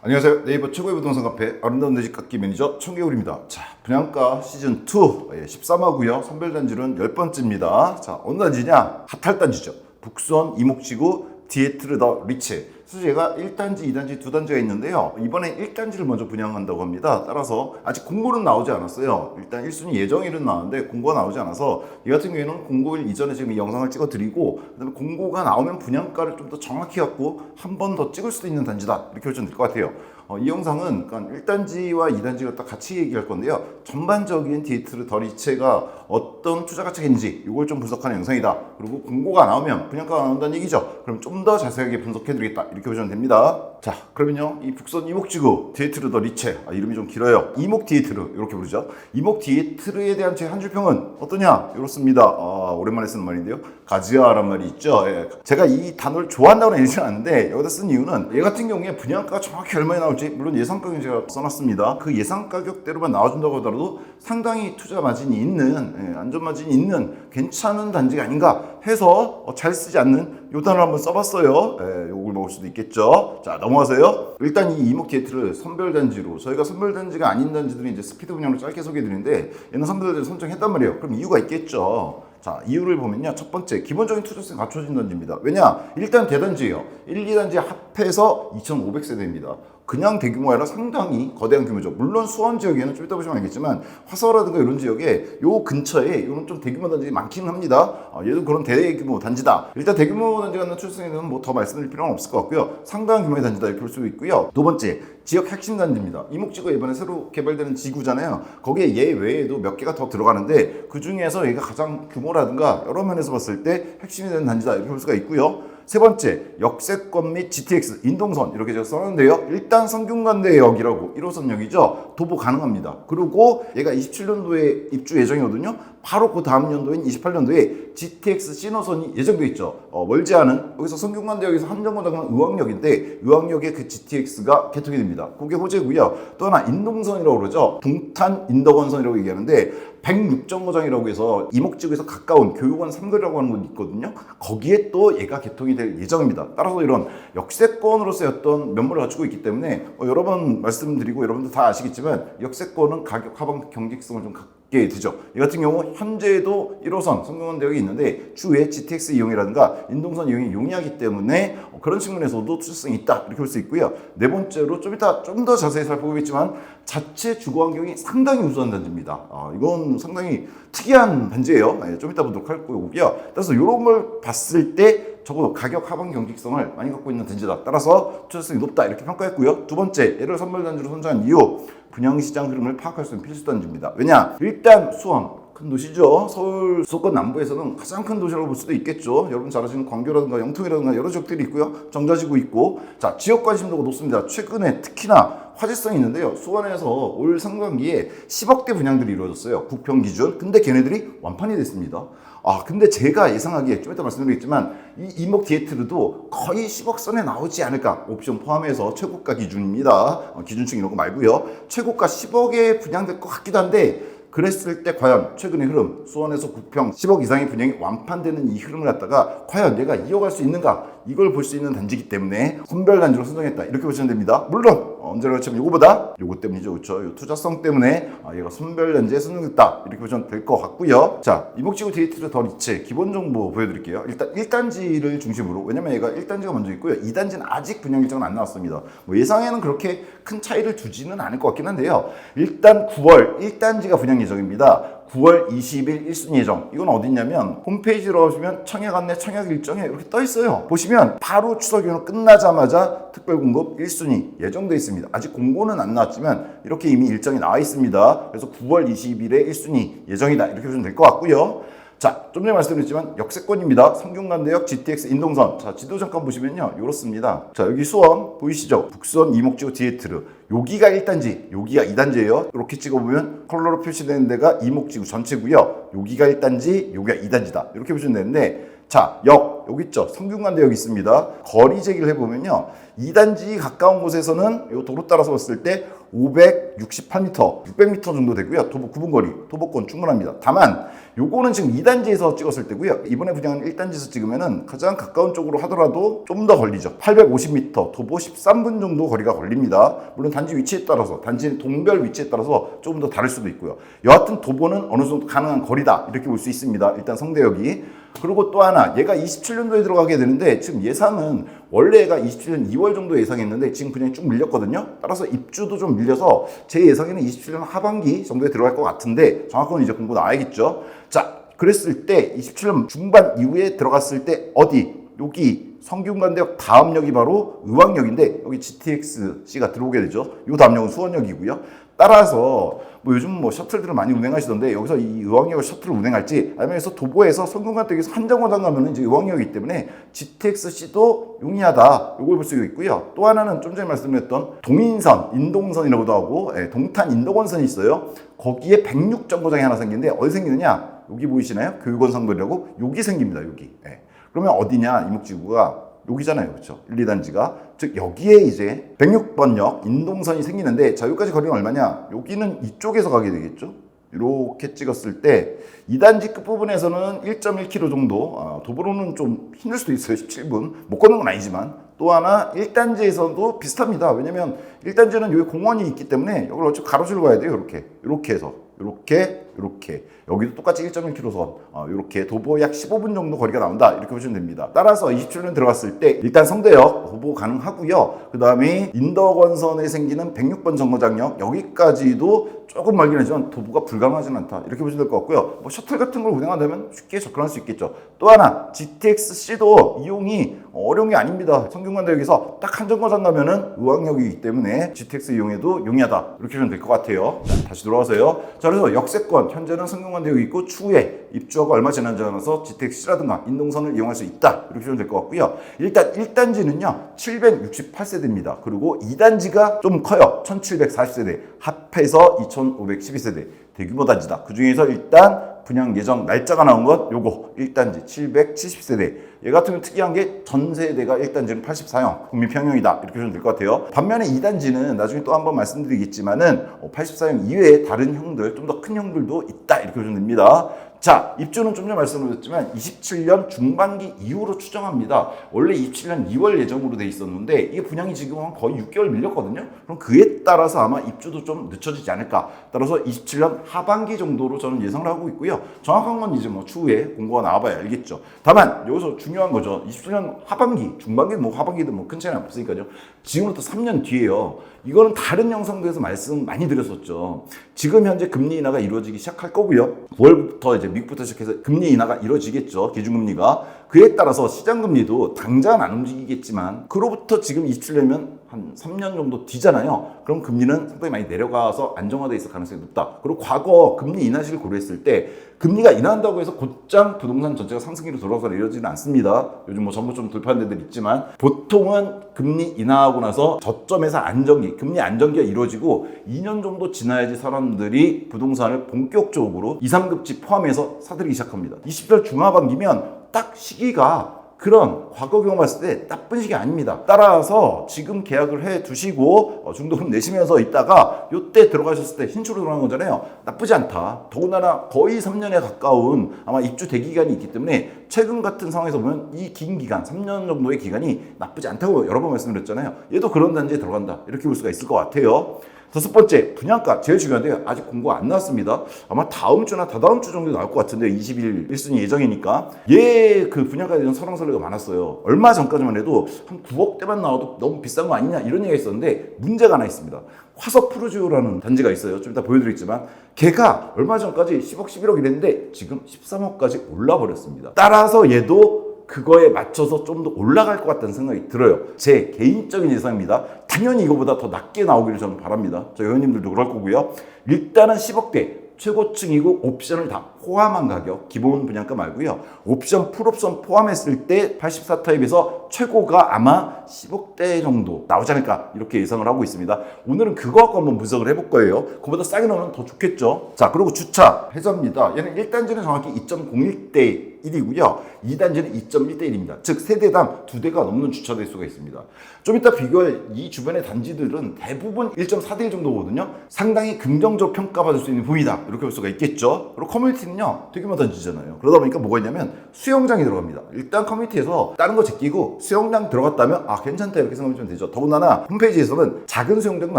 안녕하세요. 네이버 최고의 부동산 카페 아름다운 내집 갖기 매니저 청개울입니다. 자, 분양가 시즌 2 예, 13화고요. 선별단지는 10번째입니다. 자, 어느 단지냐? 핫할 단지죠. 북수원 이목지구 디에트르 더 리치. 제가 1단지, 2단지, 2단지가 있는데요. 이번에 1단지를 먼저 분양한다고 합니다. 따라서 아직 공고는 나오지 않았어요. 일단 1순위 예정일은 나왔는데 공고가 나오지 않아서 이 같은 경우에는 공고일 이전에 지금 이 영상을 찍어 드리고 그다음에 공고가 나오면 분양가를 좀 더 정확히 갖고 한 번 더 찍을 수도 있는 단지다. 이렇게 보시면 될것 같아요. 어, 이 영상은 그러니까 1단지와 2단지가 딱 같이 얘기할 건데요. 전반적인 디에트르 더리체가 어떤 투자 가치인지 이걸 좀 분석하는 영상이다. 그리고 공고가 나오면 분양가가 나온다는 얘기죠. 그럼 좀 더 자세하게 분석해 드리겠다. 이렇게 보시면 됩니다. 자, 그러면요. 이 북선 이목지구 디에트르 더 리체 아, 이름이 좀 길어요. 이목 디에트르 이렇게 부르죠. 이목 디에트르에 대한 제 한 줄 평은 어떠냐? 이렇습니다. 아, 오랜만에 쓰는 말인데요. 가지아란 말이 있죠. 예. 제가 이 단어를 좋아한다고는 얘기는 않는데 여기다 쓴 이유는 얘 같은 경우에 분양가가 정확히 얼마에 나올지 물론 예상 가격 제가 써놨습니다. 그 예상 가격대로만 나와준다고 하더라도 상당히 투자 마진이 있는 예, 안전 마진이 있는 괜찮은 단지가 아닌가 해서 어, 잘 쓰지 않는 요 단어를 한번 써봤어요. 예, 요걸 먹을 수도 있겠죠. 자 넘어가세요. 일단 이 이목 디에트를 선별 단지로 저희가 선별 단지가 아닌 단지들은 이제 스피드 분양으로 짧게 소개해 드리는데 얘는 선별 단지 선정했단 말이에요. 그럼 이유가 있겠죠. 자, 이유를 보면요. 첫 번째, 기본적인 투자성이 갖춰진 단지입니다. 왜냐? 일단 대단지예요. 1, 2단지 합해서 2,500세대입니다. 그냥 대규모 아니라 상당히 거대한 규모죠. 물론 수원 지역에는 좀 이따 보시면 알겠지만 화서라든가 이런 지역에 요 근처에 이런 좀 대규모 단지 많기는 합니다. 어, 얘도 그런 대규모 단지다. 일단 대규모 단지가 있는 출생에 대해서는 뭐 더 말씀드릴 필요는 없을 것 같고요. 상당한 규모의 단지다 이렇게 볼 수 있고요. 두 번째, 지역 핵심 단지입니다. 이목지구가 이번에 새로 개발되는 지구잖아요. 거기에 얘 외에도 몇 개가 더 들어가는데 그 중에서 얘가 가장 규모라든가 여러 면에서 봤을 때 핵심이 되는 단지다 이렇게 볼 수가 있고요. 세 번째, 역세권 및 GTX 인동선 이렇게 제가 써놨는데요. 일단 성균관대역이라고 1호선역이죠. 도보 가능합니다. 그리고 얘가 27년도에 입주 예정이거든요. 바로 그 다음 연도인 28년도에 GTX 신호선이 예정돼 있죠. 어, 멀지 않은 여기서 성균관대역에서 함정고등은 의왕역인데 의왕역에 그 GTX가 개통이 됩니다. 그게 호재고요. 또 하나 인동선이라고 그러죠. 동탄 인덕원선이라고 얘기하는데 106정거장이라고 해서 이목지구에서 가까운 교육원 삼거리라고 하는 곳 있거든요. 거기에 또 얘가 개통이 될 예정입니다. 따라서 이런 역세권으로서의 어떤 면모를 갖추고 있기 때문에 어, 여러 번 말씀드리고 여러분들 다 아시겠지만 역세권은 가격 하방 경직성을 좀 갖 게 되죠. 이 같은 경우 현재도 1호선 성균관대역이 있는데 추후에 GTX 이용이라든가 인동선 이용이 용이하기 때문에 어, 그런 측면에서도 투자성이 있다 이렇게 볼 수 있고요. 네 번째로 좀 이따 좀 더 자세히 살펴보겠지만 자체 주거 환경이 상당히 우수한 단지입니다. 아, 이건 상당히 특이한 단지예요. 네, 좀 이따 보도록 할 거고요. 따라서 이런 걸 봤을 때 적어도 가격 하방 경직성을 많이 갖고 있는 단지다. 따라서 투자성이 높다 이렇게 평가했고요. 두 번째, 얘를 선별 단지로 선정한 이유 분양 시장 흐름을 파악할 수 있는 필수 단지입니다. 왜냐? 일단 수원 큰 도시죠. 서울 수도권 남부에서는 가장 큰 도시라고 볼 수도 있겠죠. 여러분 잘 아시는 광교라든가 영통이라든가 여러 지역들이 있고요. 정자지구 있고 자 지역 관심도가 높습니다. 최근에 특히나 화제성이 있는데요. 수원에서 올 상반기에 10억대 분양들이 이루어졌어요. 국평 기준. 근데 걔네들이 완판이 됐습니다. 아 근데 제가 예상하기에 좀 이따 말씀드리겠지만 이 이목 디에트르도 거의 10억 선에 나오지 않을까? 옵션 포함해서 최고가 기준입니다. 어, 기준층 이런 거 말고요. 최고가 10억에 분양될 것 같기도 한데 그랬을 때 과연 최근의 흐름 수원에서 국평 10억 이상의 분양이 완판되는 이 흐름을 갖다가 과연 내가 이어갈 수 있는가 이걸 볼 수 있는 단지이기 때문에 선별 단지로 선정했다. 이렇게 보시면 됩니다. 물론 언제나 그렇지만 요거보다 요거 때문이죠. 그렇죠 요 투자성 때문에 아, 얘가 선별 단지에 선정됐다. 이렇게 보시면 될 것 같고요. 자 이목지구 데이트를 더 리치 기본 정보 보여드릴게요. 일단 1단지를 중심으로 왜냐면 얘가 1단지가 먼저 있고요. 2단지는 아직 분양 일정은 안 나왔습니다. 뭐 예상에는 그렇게 큰 차이를 두지는 않을 것 같긴 한데요. 일단 9월 1단지가 분양 예정입니다 9월 20일 1순위 예정. 이건 어딨냐면 홈페이지로 오시면 청약 안내 청약 일정에 이렇게 떠 있어요. 보시면 바로 추석 연휴 끝나자마자 특별 공급 1순위 예정돼 있습니다. 아직 공고는 안 나왔지만 이렇게 이미 일정이 나와 있습니다. 그래서 9월 20일에 1순위 예정이다. 이렇게 보시면 될 것 같고요. 자, 좀 전에 말씀드렸지만 역세권입니다. 성균관대역 GTX 인동선. 자, 지도 잠깐 보시면요. 이렇습니다. 자, 여기 수원 보이시죠? 북수원 이목지구 디에트르. 여기가 1단지, 여기가 2단지예요. 이렇게 찍어보면 컬러로 표시되는 데가 이목지구 전체고요. 여기가 1단지, 여기가 2단지다. 이렇게 보시면 되는데 자, 역 여기 있죠. 성균관대역 있습니다. 거리 제기를 해보면요. 2단지 가까운 곳에서는 이 도로 따라서 봤을 때 568m, 600m 정도 되고요. 도보 구분거리, 도보권 충분합니다. 다만 요거는 지금 2단지에서 찍었을 때고요. 이번에 분양은 1단지에서 찍으면은 가장 가까운 쪽으로 하더라도 좀 더 걸리죠. 850m, 도보 13분 정도 거리가 걸립니다. 물론 단지 위치에 따라서, 단지 동별 위치에 따라서 조금 더 다를 수도 있고요. 여하튼 도보는 어느 정도 가능한 거리다. 이렇게 볼 수 있습니다. 일단 성대역이. 그리고 또 하나, 얘가 27년도에 들어가게 되는데 지금 예상은 원래 얘가 27년 2월 정도 예상했는데 지금 그냥 쭉 밀렸거든요. 따라서 입주도 좀 밀려서 제 예상에는 27년 하반기 정도에 들어갈 것 같은데 정확한 건 이제 공부 나와야겠죠. 자, 그랬을 때 27년 중반 이후에 들어갔을 때 어디? 여기 성균관대역 다음 역이 바로 의왕역인데 여기 GTX-C가 들어오게 되죠. 이 다음 역은 수원역이고요. 따라서 뭐 요즘 뭐 셔틀들을 많이 운행하시던데 여기서 이 의왕역을 셔틀을 운행할지 아니면 여기서 도보에서 성균관대역에서 한정거장 가면은 이제 의왕역이기 때문에 GTX-C도 용이하다. 요걸 볼 수 있고요. 또 하나는 좀 전에 말씀드렸던 동인선, 인동선이라고도 하고 예, 동탄 인덕원선이 있어요. 거기에 106 정거장이 하나 생기는데 어디 생기느냐? 여기 보이시나요? 교육원 상도이라고 여기 생깁니다. 여기. 예. 그러면 어디냐? 이목지구가 여기잖아요. 그렇죠? 1, 2단지가. 즉 여기에 이제 106번역 인동선이 생기는데 자 여기까지 거리는 얼마냐? 여기는 이쪽에서 가게 되겠죠? 이렇게 찍었을 때 2단지 끝부분에서는 1.1km 정도 아, 도보로는 좀 힘들 수도 있어요 17분 못 걷는 건 아니지만 또 하나 1단지에서도 비슷합니다 왜냐면 1단지는 여기 공원이 있기 때문에 여기를 어차피 가로질러 가야 돼요 이렇게 이렇게 해서 이렇게 이렇게. 여기도 똑같이 1.1km선. 어, 이렇게 도보 약 15분 정도 거리가 나온다. 이렇게 보시면 됩니다. 따라서 27년 들어갔을 때 일단 성대역 도보 가능하고요. 그 다음에 인덕원선에 생기는 106번 정거장역 여기까지도 조금 멀긴 하지만 도보가 불가능하진 않다. 이렇게 보시면 될 것 같고요. 뭐 셔틀 같은 걸 운행한다면 쉽게 접근할 수 있겠죠. 또 하나 GTX-C도 이용이 어려운 게 아닙니다. 성균관대역에서 딱 한 정거장 가면은 의왕역이기 때문에 GTX 이용해도 용이하다. 이렇게 보시면 될 것 같아요. 자, 다시 돌아와서요. 자 그래서 역세권. 현재는 성균관대역이 있고 추후에 입주하고 얼마 지나지 않아서 GTX-C라든가 인동선을 이용할 수 있다. 이렇게 보시면 될 것 같고요. 일단 1단지는요 768세대입니다. 그리고 2단지가 좀 커요. 1740세대 합해서 2512세대 대규모 단지다. 그 중에서 일단 분양 예정 날짜가 나온 것 요거 1단지 770세대. 얘 경우 특이한 게 전 세대가 1단지는 84형 국민 평형이다. 이렇게 보시면 될 것 같아요. 반면에 2단지는 나중에 또 한번 말씀드리겠지만은 84형 이외에 다른 형들 좀 더 큰 형들도 있다. 이렇게 보시면 됩니다 자, 입주는 좀 전에 말씀드렸지만 27년 중반기 이후로 추정합니다. 원래 27년 2월 예정으로 돼 있었는데 이게 분양이 지금 한 거의 6개월 밀렸거든요. 그럼 그에 따라서 아마 입주도 좀 늦춰지지 않을까. 따라서 27년 하반기 정도로 저는 예상을 하고 있고요. 정확한 건 이제 뭐 추후에 공고가 나와봐야 알겠죠. 다만 여기서 중요한 거죠. 27년 하반기, 중반기든 뭐 하반기든 뭐 큰 차이는 없으니까요. 지금부터 3년 뒤에요. 이거는 다른 영상들에서 말씀 많이 드렸었죠. 지금 현재 금리 인하가 이루어지기 시작할 거고요. 9월부터 이제 미국부터 시작해서 금리 인하가 이루어지겠죠. 기준금리가. 그에 따라서 시장금리도 당장은 안 움직이겠지만 그로부터 지금 27년이면 한 3년 정도 뒤잖아요. 그럼 금리는 상당히 많이 내려가서 안정화돼 있을 가능성이 높다. 그리고 과거 금리 인하 시를 고려했을 때 금리가 인하한다고 해서 곧장 부동산 전체가 상승기로 돌아가서 이루어지는 않습니다. 요즘 뭐 정부 좀 돌파한 데들 있지만 보통은 금리 인하하고 나서 저점에서 안정기, 금리 안정기가 이루어지고 2년 정도 지나야지 사람들이 부동산을 본격적으로 2, 3급지 포함해서 사들이기 시작합니다. 20대 중하반기면 딱 시기가 그런 과거 경험 봤을 때 나쁜 시기 아닙니다. 따라서 지금 계약을 해 두시고 어, 중도금 내시면서 있다가 요때 들어가셨을 때 신축으로 들어가는 거잖아요. 나쁘지 않다. 더군다나 거의 3년에 가까운 아마 입주 대기 기간이 있기 때문에 최근 같은 상황에서 보면 이 긴 기간, 3년 정도의 기간이 나쁘지 않다고 여러 번 말씀드렸잖아요. 얘도 그런 단지에 들어간다. 이렇게 볼 수가 있을 것 같아요. 다섯 번째 분양가 제일 중요한데요. 아직 공고 안 나왔습니다. 아마 다음 주나 다다음 주 정도 나올 것 같은데 20일 1순위 예정이니까 얘 그 분양가에 대한 설왕설래가 많았어요. 얼마 전까지만 해도 한 9억대만 나와도 너무 비싼 거 아니냐 이런 얘기가 있었는데 문제가 하나 있습니다. 화석 푸르지오라는 단지가 있어요. 좀 이따 보여드리겠지만 걔가 얼마 전까지 10억 11억 이랬는데 지금 13억까지 올라 버렸습니다. 따라서 얘도 그거에 맞춰서 좀 더 올라갈 것 같다는 생각이 들어요. 제 개인적인 예상입니다. 당연히 이거보다 더 낮게 나오기를 저는 바랍니다. 저 회원님들도 그럴 거고요. 일단은 10억대 최고층이고 옵션을 다 포함한 가격 기본 분양가 말고요. 옵션 풀옵션 포함했을 때 84타입에서 최고가 아마 10억대 정도 나오지 않을까 이렇게 예상을 하고 있습니다. 오늘은 그거 갖고 한번 분석을 해볼 거예요. 그보다 싸게 나오면 더 좋겠죠. 자 그리고 주차 해저입니다. 얘는 1단지는 정확히 2.01대 대 1이고요. 2단지는 2.1대 1입니다. 즉 세대당 두 대가 넘는 주차 대 수가 있습니다. 좀 이따 비교할 이 주변의 단지들은 대부분 1.4대 1 정도거든요. 상당히 긍정적 평가받을 수 있는 부위다. 이렇게 볼 수가 있겠죠. 그리고 커뮤니티는요. 되게 많은 단지잖아요. 그러다 보니까 뭐가 있냐면 수영장이 들어갑니다. 일단 커뮤니티에서 다른 거 제끼고 수영장 들어갔다면 아 괜찮다 이렇게 생각하시면 되죠. 더군다나 홈페이지에서는 작은 수영장도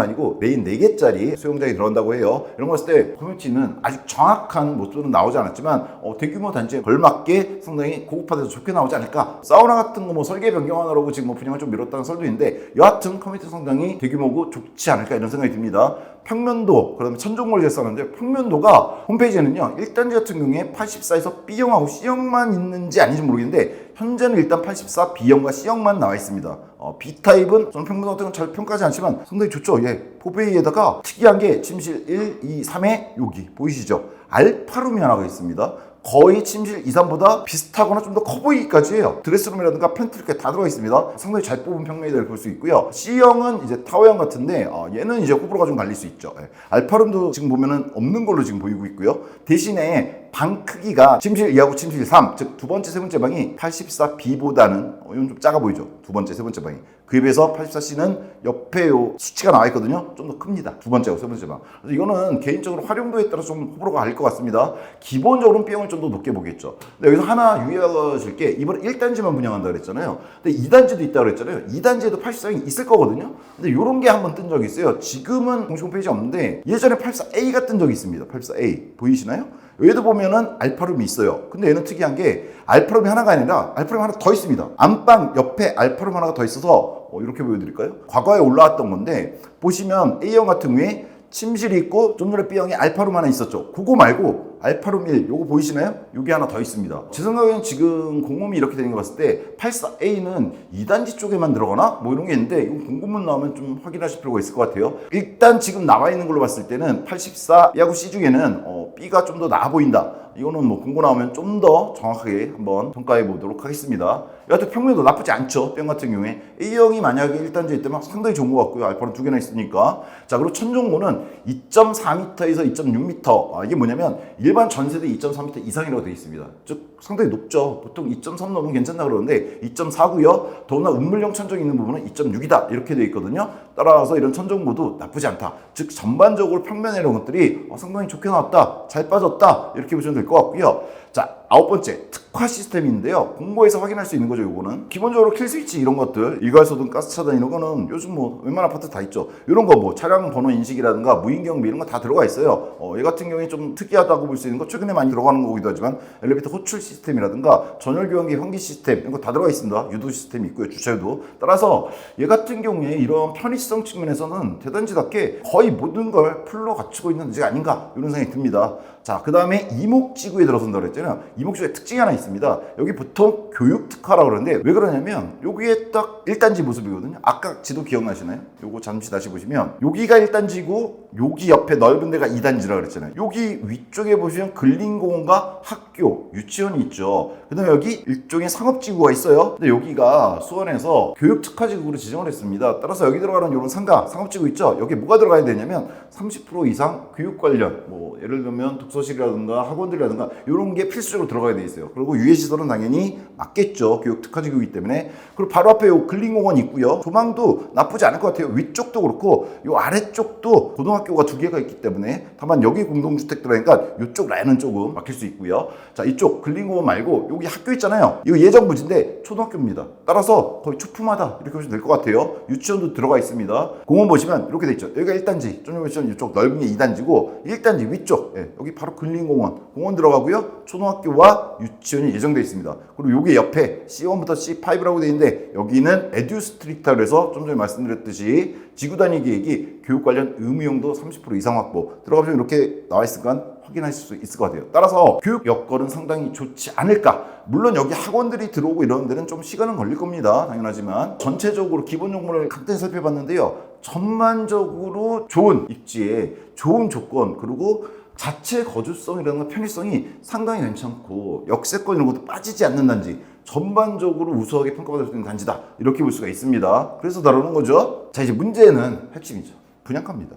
아니고 레인 4개짜리 수영장이 들어간다고 해요. 이런 거 봤을 때 커뮤니티는 아직 정확한 모습은 나오지 않았지만 어, 대규모 단지에 걸맞게 상당히 고급화돼서 좋게 나오지 않을까. 사우나 같은 거 뭐 설계 변경하느라고 지금 뭐 분양을 좀 미뤘다는 설도 있는데 여하튼 커뮤니티 상당히 대규모고 좋지 않을까 이런 생각이 듭니다. 평면도 그다음에 천정골 제스하는데 평면도가 홈페이지에는요 1단지 같은 경우에 84에서 B형하고 C형만 있는지 아닌지 모르겠는데 현재는 일단 84 B형과 C형만 나와 있습니다. 어, B타입은 저는 평면도 같은 건 잘 평가하지 않지만 상당히 좋죠. 예, 포베이에다가 특이한 게 침실 1, 2, 3에 여기 보이시죠? 알파룸이 하나가 있습니다. 거의 침실 2, 3보다 비슷하거나 좀 더 커 보이기까지 해요. 드레스룸이라든가 팬트 이렇게 다 들어가 있습니다. 상당히 잘 뽑은 평면이라고 볼수 있고요. C형은 이제 타워형 같은데 어, 얘는 이제 호불호가 좀 갈릴 수 있죠. 예. 알파룸도 지금 보면은 없는 걸로 지금 보이고 있고요. 대신에 방 크기가 침실 2하고 침실 3, 즉 두 번째, 세 번째 방이 84B보다는 어, 이건 좀 작아 보이죠. 두 번째, 세 번째 방이. 그에 비해서 84C는 옆에 요 수치가 나와 있거든요. 좀 더 큽니다. 두 번째하고 세 번째 방. 그래서 이거는 개인적으로 활용도에 따라 좀 호불호가 갈릴 것 같습니다. 기본적으로는 B형을 좀 더 높게 보겠죠. 근데 여기서 하나 유의하실 게 이번에 1단지만 분양한다 그랬잖아요. 근데 2단지도 있다 그랬잖아요. 2단지에도 84이 있을 거거든요. 근데 이런 게 한번 뜬 적이 있어요. 지금은 공식 홈페이지 없는데 예전에 84A가 뜬 적이 있습니다. 84A. 보이시나요? 얘도 보면은 알파룸이 있어요. 근데 얘는 특이한 게 알파룸이 하나가 아니라 알파룸 하나 더 있습니다. 안방 옆에 알파룸 하나가 더 있어서 어, 이렇게 보여드릴까요? 과거에 올라왔던 건데 보시면 A형 같은 경우에 침실이 있고 좀 전에 B형에 알파룸 하나 있었죠. 그거 말고 알파룸 1 요거 보이시나요? 요게 하나 더 있습니다. 제 생각에는 지금 공홈이 이렇게 되는 거 봤을 때 84A는 2단지 쪽에만 들어가나? 뭐 이런 게 있는데 이건 공고문 나오면 좀 확인하실 필요가 있을 것 같아요. 일단 지금 나와 있는 걸로 봤을 때는 84B하고 C 중에는 어, B가 좀 더 나아 보인다. 이거는 뭐 공고 나오면 좀 더 정확하게 한번 평가해 보도록 하겠습니다. 여하튼 평면도 나쁘지 않죠. 뿅 같은 경우에 A형이 만약에 1단지에 있다면 상당히 좋은 것 같고요. 알파는 두 개나 있으니까. 자 그리고 천정고는 2.4m에서 2.6m. 아, 이게 뭐냐면 일반 전세대 2.3m 이상이라고 되어 있습니다. 즉 상당히 높죠. 보통 2.3 넘으면 괜찮다 그러는데 2.4고요. 더구나 운물형 천정이 있는 부분은 2.6이다 이렇게 되어 있거든요. 따라서 이런 천정고도 나쁘지 않다. 즉 전반적으로 평면 이런 것들이 어, 상당히 좋게 나왔다. 잘 빠졌다. 이렇게 보시면 될 것 같고요. 자 아홉 번째 특화 시스템인데요. 공고에서 확인할 수 있는 거죠. 요거는 기본적으로 킬 스위치 이런 것들 일괄소등 가스 차단 이런 거는 요즘 뭐 웬만한 아파트 다 있죠. 이런 거 뭐 차량 번호 인식이라든가 무인 경비 이런 거 다 들어가 있어요. 어, 얘 같은 경우에 좀 특이하다고 볼 수 있는 거 최근에 많이 들어가는 거기도 하지만 엘리베이터 호출 시스템이라든가 전열 교환기 환기 시스템 이런 거 다 들어가 있습니다. 유도 시스템이 있고요. 주차 유도. 따라서 얘 같은 경우에 이런 편의성 측면에서는 대단지답게 거의 모든 걸 풀로 갖추고 있는 데가 아닌가 이런 생각이 듭니다. 자, 그 다음에 이목지구에 들어선다 그랬잖아요. 이목지구에 특징이 하나 있 습니다. 여기 보통 교육 특화라고 그러는데 왜 그러냐면 여기에 딱 1단지 모습이거든요. 아까 지도 기억나시나요? 요거 잠시 다시 보시면 여기가 1단지고 여기 옆에 넓은 데가 2단지라 그랬잖아요. 여기 위쪽에 보시면 근린공원과 학교, 유치원이 있죠. 그 다음에 여기 일종의 상업지구가 있어요. 근데 여기가 수원에서 교육 특화지구로 지정을 했습니다. 따라서 여기 들어가는 이런 상가, 상업지구 있죠. 여기 뭐가 들어가야 되냐면 30% 이상 교육 관련, 뭐 예를 들면 독서실이라든가 학원들이라든가 이런 게 필수적으로 들어가야 돼 있어요. 그리고 유해시설은 당연히 맞겠죠. 교육 특화지구이기 때문에. 그리고 바로 앞에 요 근린공원 있고요. 조망도 나쁘지 않을 것 같아요. 위쪽도 그렇고 요 아래쪽도 고등학교가 두 개가 있기 때문에 다만 여기 공동주택 들어가니까 이쪽 라인은 조금 막힐 수 있고요. 자 이쪽 근린공원 말고 여기 학교 있잖아요. 이거 예정 부지인데 초등학교입니다. 따라서 거의 초품하다 이렇게 보시면 될 것 같아요. 유치원도 들어가 있습니다. 공원 보시면 이렇게 돼 있죠. 여기가 1단지, 좀 보시면 이쪽 넓은 게 2단지고 1단지 위쪽 예, 여기 바로 근린공원 공원 들어가고요. 초등학교와 유치원 이 예정돼 있습니다. 그리고 여기 옆에 C1부터 C5라고 돼 있는데 여기는 에듀스트릭타 그래서 좀 전에 말씀드렸듯이 지구 단위 계획이 교육 관련 의무용도 30% 이상 확보 들어가면 이렇게 나와 있으니까 확인하실 수 있을 것 같아요. 따라서 교육 여건은 상당히 좋지 않을까. 물론 여기 학원들이 들어오고 이런 데는 좀 시간은 걸릴 겁니다. 당연하지만 전체적으로 기본 정보를 간단히 살펴봤는데요. 전반적으로 좋은 입지에 좋은 조건 그리고 자체 거주성이라는 편의성이 상당히 괜찮고 역세권 이런 것도 빠지지 않는 단지 전반적으로 우수하게 평가받을 수 있는 단지다. 이렇게 볼 수가 있습니다. 그래서 다루는 거죠. 자 이제 문제는 핵심이죠. 분양가입니다.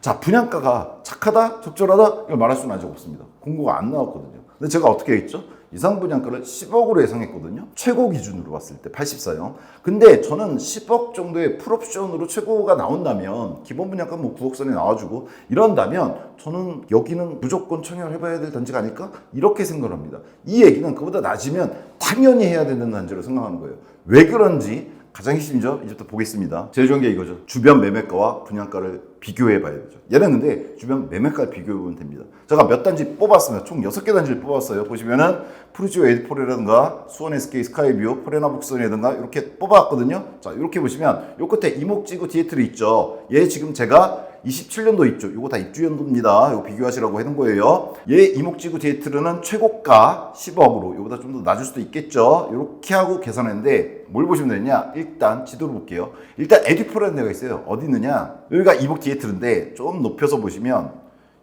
자 분양가가 착하다 적절하다? 이걸 말할 수는 아직 없습니다. 공고가 안 나왔거든요. 근데 제가 어떻게 했죠? 이상 분양가를 10억으로 예상했거든요. 최고 기준으로 봤을 때 84형. 근데 저는 10억 정도의 풀옵션으로 최고가 나온다면 기본 분양가 뭐 9억 선에 나와주고 이런다면 저는 여기는 무조건 청약해봐야 될 단지가 아닐까 이렇게 생각을 합니다. 이 얘기는 그보다 낮으면 당연히 해야 되는 단지로 생각하는 거예요. 왜 그런지 가장 핵심이죠. 이제부터 보겠습니다. 제일 좋은 게 이거죠. 주변 매매가와 분양가를 비교해 봐야 되죠. 얘는 근데 주변 매매가를 비교해 보면 됩니다. 제가 몇 단지 뽑았습니다. 총 6개 단지를 뽑았어요. 보시면은 프루지오 에드포레라든가 수원 SK 스카이뷰, 포레나 북선이라든가 이렇게 뽑아왔거든요. 자, 이렇게 보시면 요 끝에 이목지구 디에트리 있죠. 얘 지금 제가 27년도 입주, 요거 다 입주 연도입니다. 요거 비교하시라고 해놓은 거예요. 얘 이목지구 디에트르는 최고가 10억으로, 요보다 좀 더 낮을 수도 있겠죠. 이렇게 하고 계산했는데 뭘 보시면 되냐? 일단 지도를 볼게요. 일단 에듀포라는 데가 있어요. 어디 있느냐? 여기가 이목 디에트르인데 좀 높여서 보시면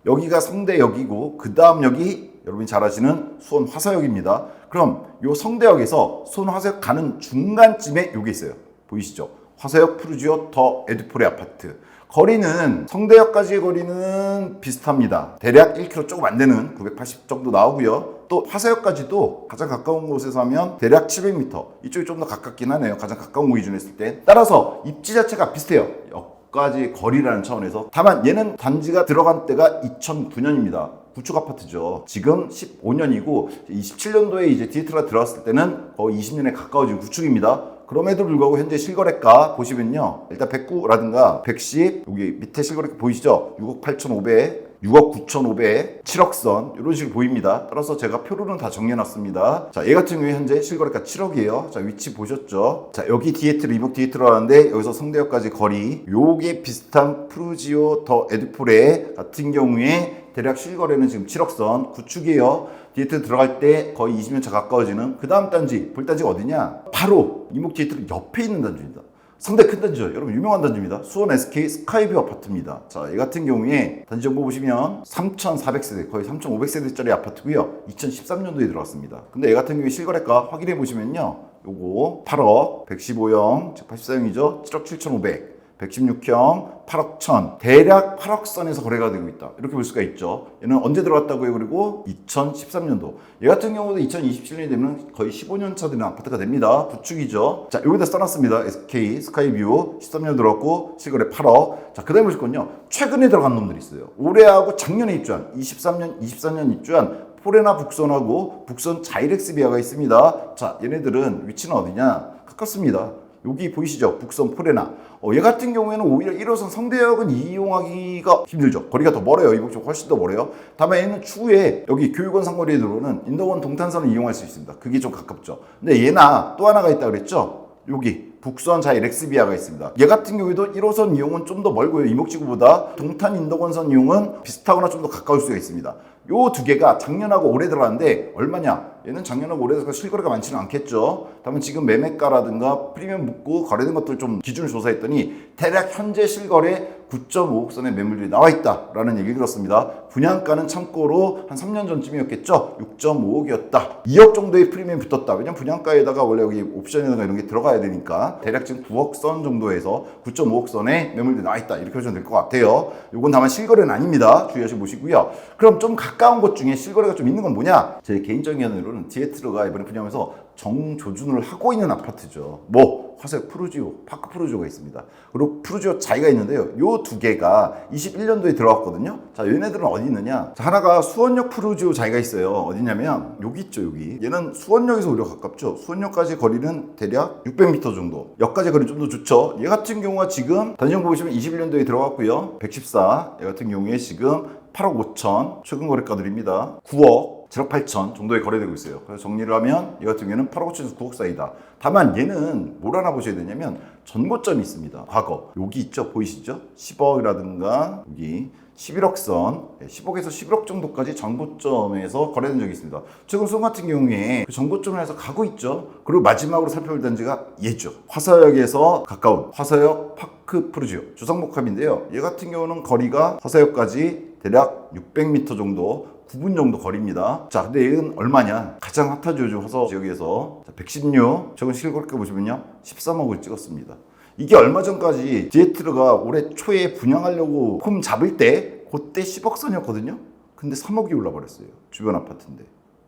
여기가 성대역이고 그 다음 역이 여러분이 잘 아시는 수원 화서역입니다. 그럼 요 성대역에서 수원 화서역 가는 중간쯤에 요게 있어요. 보이시죠? 화서역 푸르지오 더 에드포레 아파트. 거리는 성대역까지의 거리는 비슷합니다. 대략 1km 조금 안 되는 980 정도 나오고요. 또 화서역까지도 가장 가까운 곳에서 하면 대략 700m. 이쪽이 좀 더 가깝긴 하네요. 가장 가까운 곳 기준으로 했을 때. 따라서 입지 자체가 비슷해요. 역까지 거리라는 차원에서. 다만 얘는 단지가 들어간 때가 2009년입니다. 구축 아파트죠. 지금 15년이고 27년도에 이제 디에트가 들어왔을 때는 거의 20년에 가까워진 구축입니다. 그럼에도 불구하고 현재 실거래가 보시면요. 일단 109라든가 110 여기 밑에 실거래가 보이시죠? 6억 8,500 6억 9,500, 7억 선 이런 식으로 보입니다. 따라서 제가 표로는 다 정리해놨습니다. 자, 얘 같은 경우에 현재 실거래가 7억이에요. 자, 위치 보셨죠? 자, 여기 디에트 리복 디에트로 하는데 여기서 성대역까지 거리 요게 비슷한 프루지오 더 에드포레 같은 경우에 대략 실거래는 지금 7억 선 구축이에요. 디에트 들어갈 때 거의 20년 차 가까워지는 그 다음 단지 볼 단지가 어디냐? 바로 이목 디에트 옆에 있는 단지입니다. 상당히 큰 단지죠. 여러분 유명한 단지입니다. 수원 SK 스카이뷰 아파트입니다. 자, 이 같은 경우에 단지 정보 보시면 3,400세대, 거의 3,500세대짜리 아파트고요. 2013년도에 들어왔습니다. 근데 얘 같은 경우에 실거래가 확인해 보시면요. 요거 8억, 115형, 즉 84형이죠. 7억 7,500. 116형 8억 천 대략 8억 선에서 거래가 되고 있다. 이렇게 볼 수가 있죠. 얘는 언제 들어왔다고요? 그리고 2013년도. 얘 같은 경우도 2027년이 되면 거의 15년 차 되는 아파트가 됩니다. 부축이죠. 자 여기다 써놨습니다. SK 스카이뷰. 13년 들어왔고 실거래 8억. 자그 다음에 보실 건요. 최근에 들어간 놈들이 있어요. 올해하고 작년에 입주한 23년 24년 입주한 포레나 북선하고 북선 자이렉스 비아가 있습니다. 자 얘네들은 위치는 어디냐? 가깝습니다 여기 보이시죠? 북선 포레나. 어, 얘 같은 경우에는 오히려 1호선 성대역은 이용하기가 힘들죠. 거리가 더 멀어요. 이북 쪽 훨씬 더 멀어요. 다만 얘는 추후에 여기 교육원 상거리에 들어오는 인덕원 동탄선을 이용할 수 있습니다. 그게 좀 가깝죠. 근데 얘나 또 하나가 있다 그랬죠? 여기 북수원 자이 렉스비아가 있습니다. 얘 같은 경우에도 1호선 이용은 좀 더 멀고요. 이목지구보다 동탄 인덕원선 이용은 비슷하거나 좀 더 가까울 수가 있습니다. 요 두 개가 작년하고 올해 들어갔는데 얼마냐? 얘는 작년하고 올해 들어서 실거래가 많지는 않겠죠. 다만 지금 매매가라든가 프리미엄 묶고 거래된 것들 좀 기준을 조사했더니 대략 현재 실거래 9.5억 선의 매물들이 나와 있다라는 얘기를 들었습니다. 분양가는 참고로 한 3년 전쯤이었겠죠. 6.5억이었다. 2억 정도의 프리미엄 붙었다. 왜냐면 분양가에다가 원래 여기 옵션이나 이런 게 들어가야 되니까 대략 지금 9억 선 정도에서 9.5억 선의 매물들이 나와 있다. 이렇게 보시면 될 것 같아요. 이건 다만 실거래는 아닙니다. 주의하시고 보시고요. 그럼 좀 가까운 곳 중에 실거래가 좀 있는 건 뭐냐? 제 개인적인 견해로는 디에트로가 이번에 분양하면서 정조준을 하고 있는 아파트죠. 뭐 화색 프루지오, 파크 프루지오가 있습니다. 그리고 프루지오 자이가 있는데요. 요 두 개가 21년도에 들어왔거든요. 자, 얘네들은 어디 있느냐? 자, 하나가 수원역 프루지오 자이가 있어요. 어디냐면 여기 있죠, 여기. 얘는 수원역에서 오히려 가깝죠. 수원역까지 거리는 대략 600m 정도. 역까지 거리 좀 더 좋죠. 얘 같은 경우가 지금 단지정보 보시면 21년도에 들어갔고요. 114. 얘 같은 경우에 지금 8억 5천 최근 거래가들입니다. 9억 7억 8천 정도에 거래되고 있어요. 그래서 정리를 하면 이 같은 경우에는 8억 5천에서 9억 사이다. 다만 얘는 뭘 하나 보셔야 되냐면 전고점이 있습니다. 과거 여기 있죠 보이시죠? 10억이라든가 여기 11억 선, 10억에서 11억 정도까지 전고점에서 거래된 적이 있습니다. 최근 수원 같은 경우에 그 전고점에서 가고 있죠. 그리고 마지막으로 살펴볼 단지가 얘죠. 화서역에서 가까운 화서역 파크 프루지오 주상복합인데요. 얘 같은 경우는 거리가 화서역까지 대략 600m 정도 9분 정도 거리입니다. 자, 근데 얘는 얼마냐? 가장 핫하죠, 화서 지역에서. 자, 116. 최근 실거래가 보시면요. 13억을 찍었습니다. 이게 얼마 전까지 디에트르가 올해 초에 분양하려고 폼 잡을 때 그때 10억 선이었거든요. 근데 3억이 올라버렸어요. 주변 아파트인데.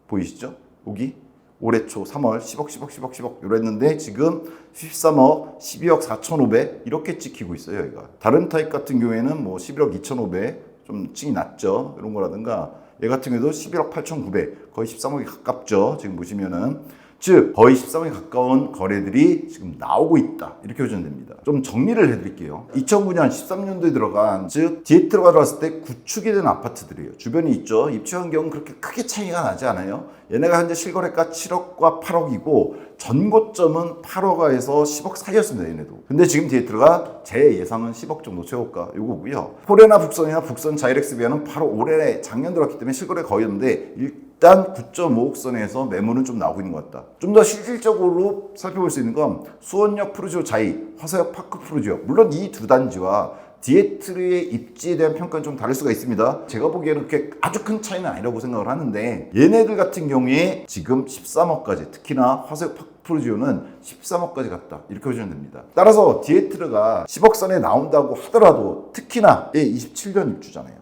보이시죠? 여기 올해 초 3월 10억 10억 10억 10억 이랬는데 지금 13억 12억 4,500 이렇게 찍히고 있어요 여기가 다른 타입 같은 경우에는 뭐 11억 2,500 좀 층이 낮죠? 이런 거라든가. 얘 같은 경우도 11억 8,900 거의 13억이 가깝죠? 지금 보시면은 즉 거의 13억에 가까운 거래들이 지금 나오고 있다. 이렇게 보시면 됩니다. 좀 정리를 해드릴게요. 2009년 13년도에 들어간 즉 디에트로가 들어왔을 때 구축이 된 아파트들이에요. 주변이 있죠. 입지 환경은 그렇게 크게 차이가 나지 않아요. 얘네가 현재 실거래가 7억과 8억이고 전고점은 8억에서 10억 사이였습니다 얘네도. 근데 지금 디에트로가 제 예상은 10억 정도 최고가 요거고요. 코레나 북선이나 북선 자이렉스비아는 바로 올해 작년 들어왔기 때문에 실거래 거의였는데 일단 9.5억 선에서 매물은 좀 나오고 있는 것 같다. 좀 더 실질적으로 살펴볼 수 있는 건 수원역 푸르지오 자이, 화서역 파크 푸르지오. 물론 이 두 단지와 디에트르의 입지에 대한 평가는 좀 다를 수가 있습니다. 제가 보기에는 그렇게 아주 큰 차이는 아니라고 생각을 하는데 얘네들 같은 경우에 지금 13억까지 특히나 파크 푸르지오는 13억까지 갔다 이렇게 보시면 됩니다. 따라서 디에트르가 10억 선에 나온다고 하더라도 특히나 얘 27년 입주잖아요.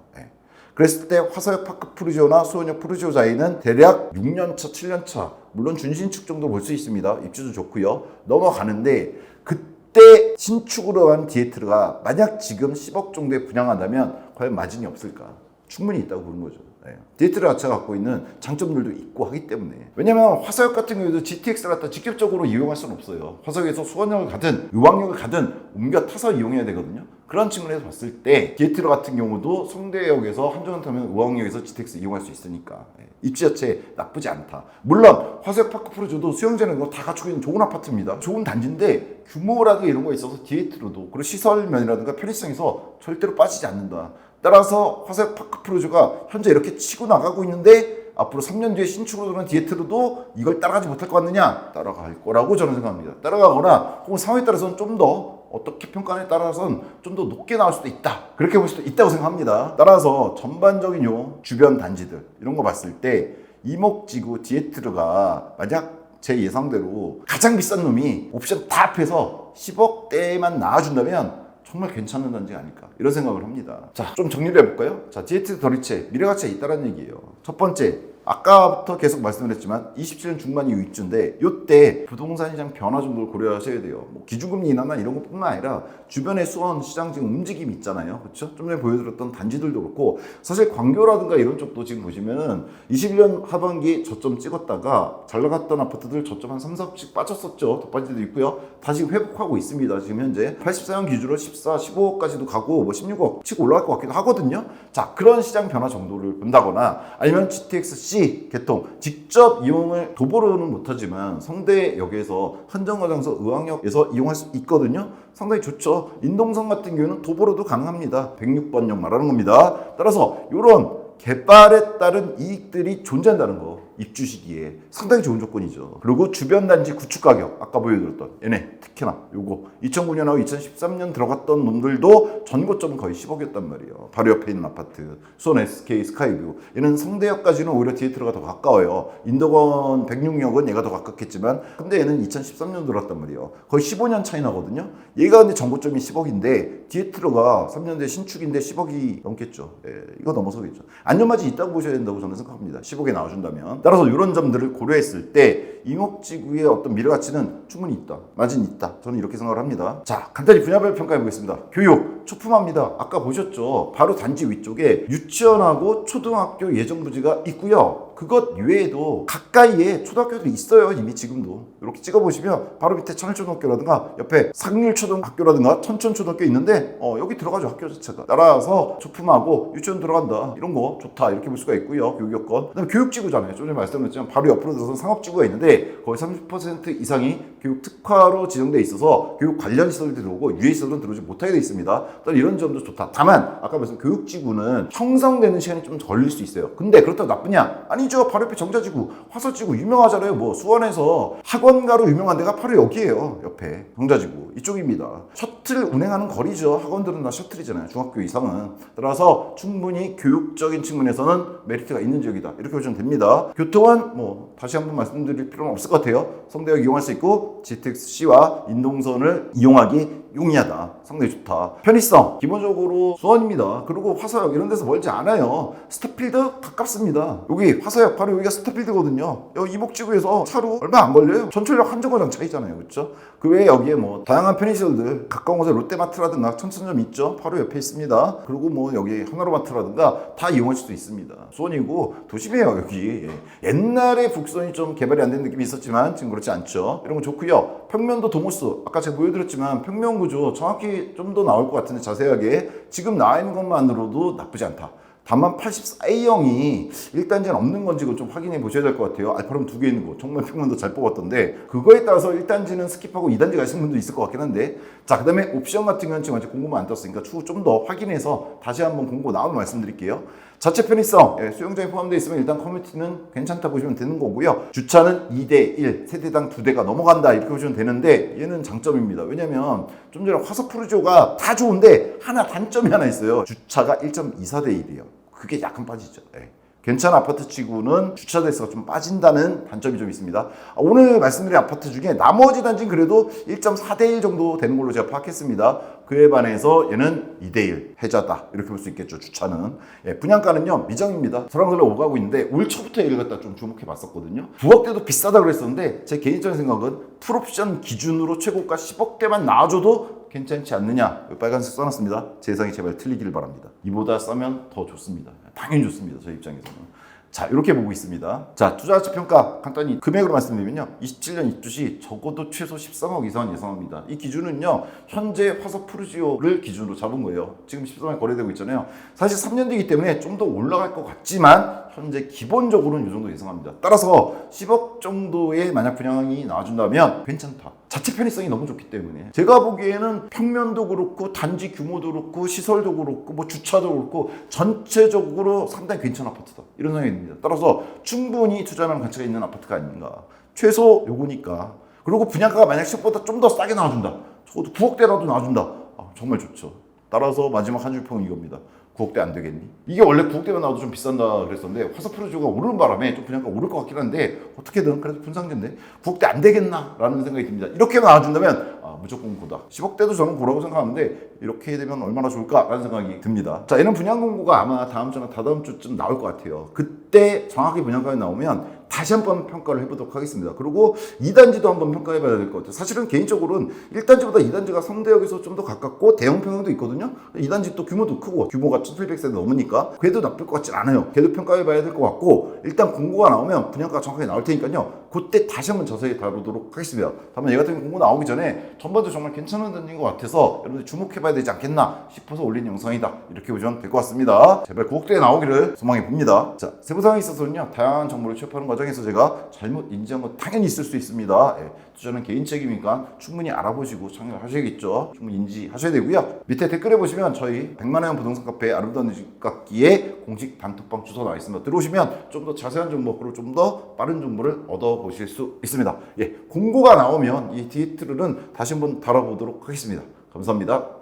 예. 그랬을 때 화서역 파크 푸르지오나 수원역 푸르지오 자이는 대략 6년차, 7년차 물론 준신축 정도 볼 수 있습니다. 입주도 좋고요. 넘어가는데 그때 신축으로 한 디에트르가 만약 지금 10억 정도에 분양한다면 과연 마진이 없을까? 충분히 있다고 보는 거죠. 네. 디에트르 자체가 갖고 있는 장점들도 있고 하기 때문에 왜냐면 화서역 같은 경우에도 GTX를 갖다 직접적으로 이용할 수는 없어요. 화서역에서 수원역을 가든 의왕역을 가든 옮겨 타서 이용해야 되거든요. 그런 측면에서 봤을 때 디에트르 같은 경우도 송대역에서 한정을 타면 의왕역에서 GTX 이용할 수 있으니까 예. 입지 자체 나쁘지 않다. 물론 화서역 파크 프로조도 수영장은 다 갖추고 있는 좋은 아파트입니다. 좋은 단지인데 규모라든가 이런 거에 있어서 디에트로도 그리고 시설 면이라든가 편의성에서 절대로 빠지지 않는다. 따라서 화서역 파크 프로조가 현재 이렇게 치고 나가고 있는데 앞으로 3년 뒤에 신축으로 들어오는 디에트로도 이걸 따라가지 못할 것 같느냐? 따라갈 거라고 저는 생각합니다. 따라가거나 혹은 상황에 따라서는 좀더 어떻게 평가에 따라서는 좀 더 높게 나올 수도 있다. 그렇게 볼 수도 있다고 생각합니다. 따라서 전반적인 요 주변 단지들 이런 거 봤을 때 이목지구 디에트르가 만약 제 예상대로 가장 비싼 놈이 옵션 다 합해서 10억대만 나와준다면 정말 괜찮은 단지가 아닐까 이런 생각을 합니다. 자, 좀 정리를 해볼까요? 자, 디에트 더리체 미래가치가 있다는 얘기예요. 첫 번째, 아까부터 계속 말씀을 했지만 27년 중반 이후 입주인데 이때 부동산 시장 변화 정도를 고려하셔야 돼요. 뭐 기준금리 인하나 이런 것뿐만 아니라 주변의 수원 시장 지금 움직임이 있잖아요. 그렇죠? 좀 전에 보여드렸던 단지들도 그렇고 사실 광교라든가 이런 쪽도 지금 보시면은 21년 하반기 저점 찍었다가 잘 나갔던 아파트들 저점 한 3, 4억씩 빠졌었죠. 더 빠질 때도 있고요. 다시 회복하고 있습니다. 지금 현재 84년 기준으로 14, 15억까지도 가고 뭐 16억 치고 올라갈 것 같기도 하거든요. 자, 그런 시장 변화 정도를 본다거나 아니면 GTX-C 개통 직접 이용을 도보로는 못하지만 성대역에서 한정거장소 의왕역에서 이용할 수 있거든요. 상당히 좋죠. 인동선 같은 경우는 도보로도 가능합니다. 106번역 말하는 겁니다. 따라서 이런 개발에 따른 이익들이 존재한다는 거 입주 시기에 상당히 좋은 조건이죠. 그리고 주변 단지 구축 가격 아까 보여드렸던 얘네 특히나 요거 2009년하고 2013년 들어갔던 놈들도 전고점은 거의 10억이었단 말이에요. 바로 옆에 있는 아파트 수원 SK 스카이뷰 얘는 성대역까지는 오히려 디에트로가 더 가까워요. 인덕원 106역은 얘가 더 가깝겠지만 근데 얘는 2013년 들어왔단 말이에요. 거의 15년 차이 나거든요. 얘가 근데 전고점이 10억인데 디에트로가 3년 뒤에 신축인데 10억이 넘겠죠. 예, 이거 넘어서겠죠. 안전마진 있다고 보셔야 된다고 저는 생각합니다. 10억에 나와준다면. 따라서 이런 점들을 고려했을 때 이목지구의 어떤 미래 가치는 충분히 있다. 마진 있다. 저는 이렇게 생각을 합니다. 자, 간단히 분야별 평가해 보겠습니다. 교육 초품화입니다. 아까 보셨죠? 바로 단지 위쪽에 유치원하고 초등학교 예정 부지가 있고요. 그것 외에도 가까이에 초등학교들이 있어요. 이미 지금도. 이렇게 찍어보시면 바로 밑에 천일초등학교라든가 옆에 상률초등학교라든가 천천초등학교 있는데 어, 여기 들어가죠. 학교 자체가. 따라서 초품하고 유치원 들어간다. 이런 거 좋다. 이렇게 볼 수가 있고요. 교육 여건. 그다음에 교육지구잖아요. 좀 전에 말씀드렸지만 바로 옆으로 들어서 상업지구가 있는데 거의 30% 이상이 교육 특화로 지정돼 있어서 교육 관련 시설이 들어오고 유해 시설은 들어오지 못하게 돼 있습니다. 일단 이런 점도 좋다. 다만 아까 말씀 교육지구는 형성되는 시간이 좀 걸릴 수 있어요. 근데 그렇다고 나쁘냐? 아니 죠. 바로 옆에 정자지구, 화서지구 유명하잖아요. 뭐 수원에서 학원가로 유명한 데가 바로 여기에요. 옆에 정자지구 이쪽입니다. 셔틀 운행하는 거리죠. 학원들은 다 셔틀이잖아요. 중학교 이상은. 따라서 충분히 교육적인 측면에서는 메리트가 있는 지역이다. 이렇게 보시면 됩니다. 교통은 뭐 다시 한번 말씀드릴 필요는 없을 것 같아요. 성대역 이용할 수 있고 GTX-C와 인동선을 이용하기 용이하다. 상당히 좋다. 편의성 기본적으로 수원입니다. 그리고 화서역 이런 데서 멀지 않아요. 스타필드 가깝습니다. 여기 화서 봤어요. 바로 여기가 스타필드거든요. 여기 이목지구에서 차로 얼마 안 걸려요. 전철역 한 정거장 차이잖아요. 그렇죠? 그 외에 여기에 뭐 다양한 편의시설들 가까운 곳에 롯데마트라든가 천천점 있죠. 바로 옆에 있습니다. 그리고 뭐 여기 하나로마트라든가 다 이용할 수도 있습니다. 수원이고 도심이에요 여기. 예. 옛날에 북선이 좀 개발이 안 된 느낌이 있었지만 지금 그렇지 않죠. 이런 거 좋고요. 평면도 도모스 아까 제가 보여드렸지만 평면 구조 정확히 좀 더 나올 것 같은데 자세하게 지금 나와 있는 것만으로도 나쁘지 않다. 다만 84A형이 1단지는 없는 건지 좀 확인해 보셔야 될 것 같아요. 알파룸 두 개 있는 거 정말 평면도 잘 뽑았던데 그거에 따라서 1단지는 스킵하고 2단지 가시는 분도 있을 것 같긴 한데 자 그 다음에 옵션 같은 경우는 지금 아직 공고만 안 떴으니까 추후 좀 더 확인해서 다시 한번 공고 나오면 말씀드릴게요. 자체 편의성 예, 수영장에 포함되어 있으면 일단 커뮤니티는 괜찮다 보시면 되는 거고요. 주차는 2대1 세대당 2대가 넘어간다 이렇게 보시면 되는데 얘는 장점입니다. 왜냐면 좀 전에 화석 푸르조가 다 좋은데 하나 단점이 하나 있어요. 주차가 1.24대 1이에요. 그게 약간 빠지죠. 예. 괜찮은 아파트 치고는 주차 대수가 좀 빠진다는 단점이 좀 있습니다. 아, 오늘 말씀드린 아파트 중에 나머지 단지는 그래도 1.4대1 정도 되는 걸로 제가 파악했습니다. 그에 반해서 얘는 2대1 해자다 이렇게 볼 수 있겠죠 주차는 예, 분양가는요 미정입니다 설랑설랑 오가고 있는데 올 초부터 얘를 갖다 좀 주목해 봤었거든요 9억대도 비싸다 그랬었는데 제 개인적인 생각은 풀옵션 기준으로 최고가 10억대만 나와줘도 괜찮지 않느냐? 빨간색 써놨습니다. 제 예상이 제발 틀리기를 바랍니다. 이보다 싸면 더 좋습니다. 당연히 좋습니다 저 입장에서는. 자 이렇게 보고 있습니다. 자 투자가치 평가 간단히 금액으로 말씀드리면요. 27년 입주 시 적어도 최소 13억 이상 예상합니다. 이 기준은요 현재 화석 푸르지오를 기준으로 잡은 거예요. 지금 13억 거래되고 있잖아요. 사실 3년 뒤이기 때문에 좀 더 올라갈 것 같지만 현재 기본적으로는 이 정도 예상합니다. 따라서 10억 정도의 만약 분양이 나와준다면 괜찮다. 자체 편의성이 너무 좋기 때문에. 제가 보기에는 평면도 그렇고 단지 규모도 그렇고 시설도 그렇고 뭐 주차도 그렇고 전체적으로 상당히 괜찮은 아파트다. 이런 생각이 듭니다. 따라서 충분히 투자하는 가치가 있는 아파트가 아닌가. 최소 요거니까. 그리고 분양가가 만약 10보다 좀 더 싸게 나와준다. 적어도 9억대라도 나와준다. 아, 정말 좋죠. 따라서 마지막 한 줄 평은 이겁니다 9억대 안 되겠니? 이게 원래 9억대만 나와도 좀 비싼다 그랬었는데 화석 프로주가 오르는 바람에 좀 분양가 오를 것 같긴 한데 어떻게든 그래도 분상인데 9억대 안 되겠나 라는 생각이 듭니다. 이렇게 나와준다면 아, 무조건 고다. 10억대도 저는 고라고 생각하는데 이렇게 되면 얼마나 좋을까라는 생각이 듭니다. 자, 얘는 분양 공고가 아마 다음 주나 다다음 주쯤 나올 것 같아요. 그때 정확히 분양가가 나오면 다시 한번 평가를 해보도록 하겠습니다. 그리고 2단지도 한번 평가해봐야 될 것 같아요. 사실은 개인적으로는 1단지보다 2단지가 성대역에서 좀 더 가깝고 대형 평형도 있거든요. 2단지 또 규모도 크고 규모가 1700세대 넘으니까 그래도 나쁠 것 같진 않아요. 걔도 평가해봐야 될 것 같고 일단 공고가 나오면 분양가가 정확하게 나올 테니까요. 그때 다시 한번 자세히 다루도록 하겠습니다. 다만 얘 같은 공고 나오기 전에 전반적으로 정말 괜찮은 단지인 것 같아서 여러분들 주목해봐야 되지 않겠나 싶어서 올린 영상이다. 이렇게 보시면 될 것 같습니다. 제발 9억대에 나오기를 소망해 봅니다. 자, 세부 사항에 있어서는요. 다양한 정보를 취합하는 과정에서 제가 잘못 인지한 건 당연히 있을 수 있습니다. 예, 투자는 개인 책임이니까 충분히 알아보시고 참여하셔야겠죠. 충분히 인지하셔야 되고요. 밑에 댓글에 보시면 저희 100만 원 부동산 카페 아름다운 집값기의 공식 단톡방 주소 나와 있습니다. 들어오시면 좀 더 자세한 정보 그리고 좀 더 빠른 정보를 얻어 보실 수 있습니다. 예, 공고가 나오면 이 디지털은 다시 한번 다뤄보도록 하겠습니다. 감사합니다.